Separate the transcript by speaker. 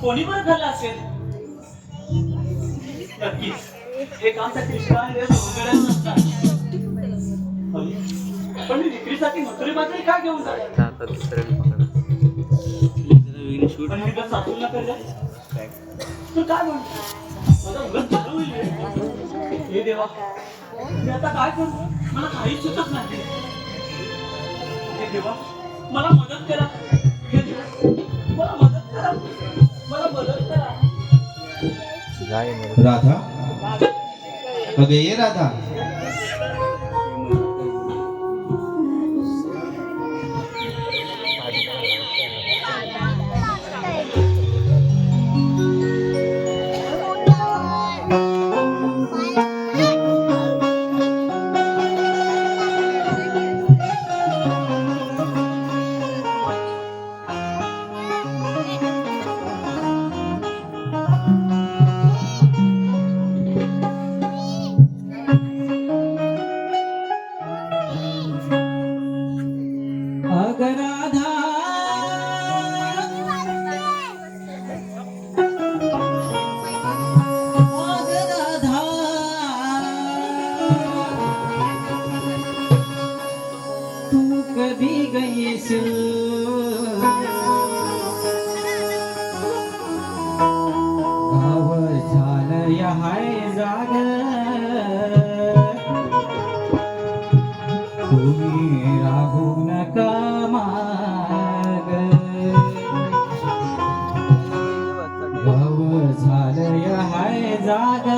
Speaker 1: कोणी बरं खाल्लं असेल? नक्कीच. त्या कृष्णाने भोंगड्यात नसतात पण मी विक्रीसाठी मथुरी बाजारी का घेऊन
Speaker 2: पकडा
Speaker 1: पण मी जर सासूला तू काय म्हणतो माझा उलट चालू होईल. हे देवा. मी आता काय करू? मला काहीच सुचत नाही. हे देवा मला मदत करा. રાધા? હવે એ રાધા? कधी गईशील गाव झालं हाय जाग तुम्ही राहू नका माग गाव झालंय हाय जाग.